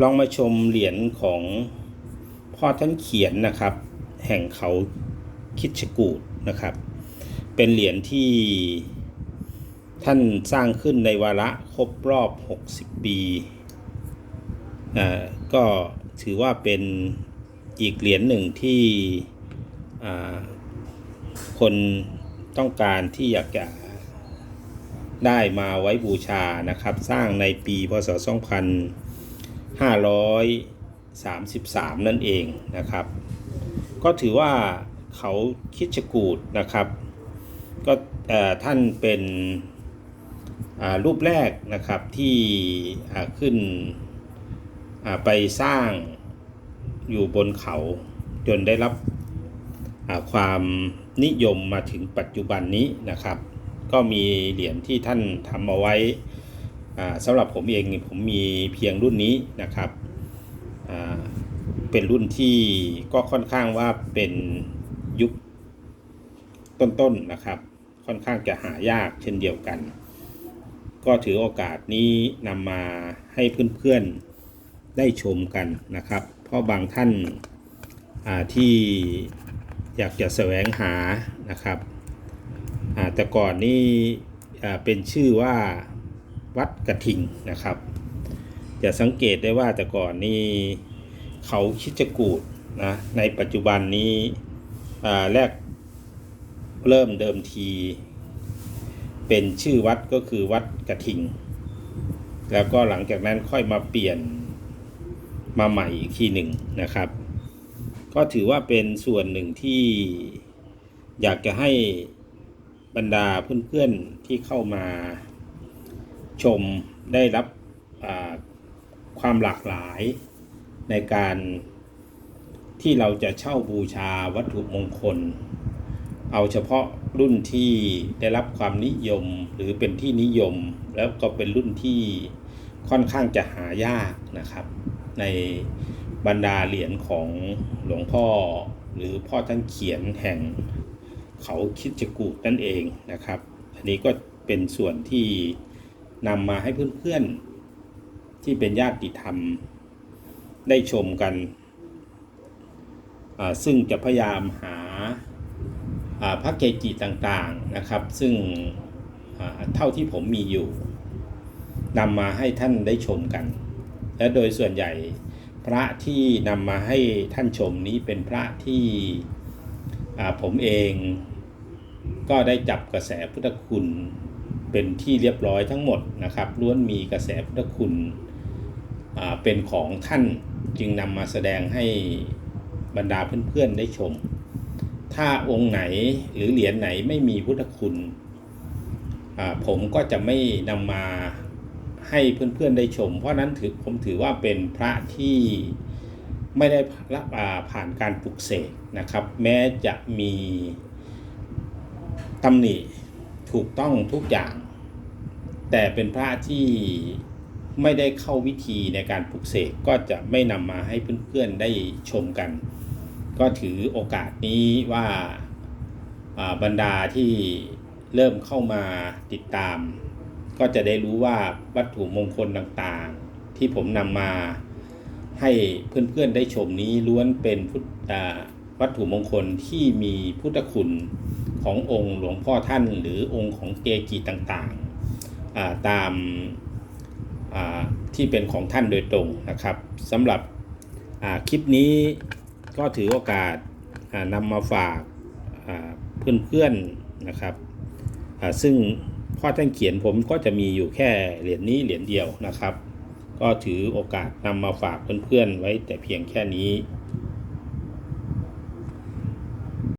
ลองมาชมเหรียญของพ่อท่านเขียนนะครับ แห่งเขาคิดชกูดนะครับ เป็นเหรียญที่ท่านสร้างขึ้นในวาระครบรอบ 60 ปีอ่าก็ถือว่าเป็นอีกเหรียญหนึ่งที่อ่าคนต้องการที่อยากจะได้มาไว้บูชานะครับ สร้างในปีพศ 533 นั่นเองนะครับ ก็ถือว่าเขาคิดชกูดนะครับ ก็ท่านเป็นรูปแรกนะครับที่ขึ้นไปสร้างอยู่บนเขาจนได้รับความนิยมมาถึงปัจจุบันนี้นะครับ ก็มีเหรียญที่ท่านทำเอาไว้ สำหรับผมเองผมมีเพียงรุ่นนี้นะครับเป็นรุ่นที่ก็ค่อนข้างว่าเป็นยุคต้นๆนะครับ ค่อนข้างจะหายากเช่นเดียวกัน ก็ถือโอกาสนี้นำมาให้เพื่อนๆได้ชมกันนะครับ เพราะบางท่านาที่อยากจะแสวงหานะครับแต่ก่อนนี่เป็นชื่อว่า วัดกระทิงนะครับ จะสังเกตได้ว่าแต่ก่อนนี่เขาคิจกูดนะในปัจจุบันนี้แรกเริ่มเดิมที เป็นชื่อวัดก็คือวัดกระทิง แล้วก็หลังจากนั้นค่อยมาเปลี่ยนมาใหม่อีกทีหนึ่งนะครับ ก็ถือว่าเป็นส่วนหนึ่งที่อยากจะให้บรรดาเพื่อนๆที่เข้ามา ชมได้รับความหลากหลายในการที่เราจะเช่าบูชาวัตถุมงคล เอาเฉพาะรุ่นที่ได้รับความนิยมหรือเป็นที่นิยม แล้วก็เป็นรุ่นที่ค่อนข้างจะหายากนะครับ ในบรรดาเหรียญของหลวงพ่อ หรือพ่อท่านเขียนแห่งเขาคิดจกูดนั่นเองนะครับ อันนี้ก็เป็นส่วนที่ นำมาให้เพื่อนๆ ที่เป็นญาติธรรม ได้ชมกันอ่าซึ่งจะพยายามหาอ่าพระเกจิต่างๆนะครับ ซึ่งอ่าเท่าที่ผมมีอยู่นำมาให้ท่านได้ชมกัน และโดยส่วนใหญ่พระที่นำมาให้ท่านชมนี้เป็นพระที่อ่าผมเองก็ได้จับกระแสพุทธคุณ เป็นที่เรียบร้อยทั้งหมดนะครับล้วนมีกระแสพุทธคุณเป็นของท่านจึงนำมาแสดงให้บรรดาเพื่อนๆได้ชม ถ้าองค์ไหนหรือเหรียญไหนไม่มีพุทธคุณ ผมก็จะไม่นำมาให้เพื่อนๆได้ชม เพราะนั้นถือผมถือว่าเป็นพระที่ไม่ได้รับผ่านการปลุกเสกนะครับ แม้จะมีตำหนิ ถูกต้องทุกอย่าง แต่เป็นพระที่ไม่ได้เข้าวิธีในการปลุกเสกก็จะไม่นำมาให้เพื่อนๆได้ชมกัน ก็ถือโอกาสนี้ว่าบรรดาที่เริ่มเข้ามาติดตาม ก็จะได้รู้ว่าวัตถุมงคลต่างๆ ที่ผมนำมาให้เพื่อนๆได้ชมนี้ล้วนเป็นพุทธ วัตถุมงคลที่มีพุทธคุณขององค์หลวงพ่อท่าน หรือองค์ของเกจิต่างๆาตามาที่เป็นของท่านโดยตรงนะครับสำหรับคลิปนี้ก็ถือโอกาสานำมาฝากาเพื่อนๆนะครับซึ่งพ่อท่านเขียนผมก็จะมีอยู่แค่เหรียญนี้เหรียญเดียวนะครับ ก็ถือโอกาสนำมาฝากเพื่อนๆไว้แต่เพียงแค่นี้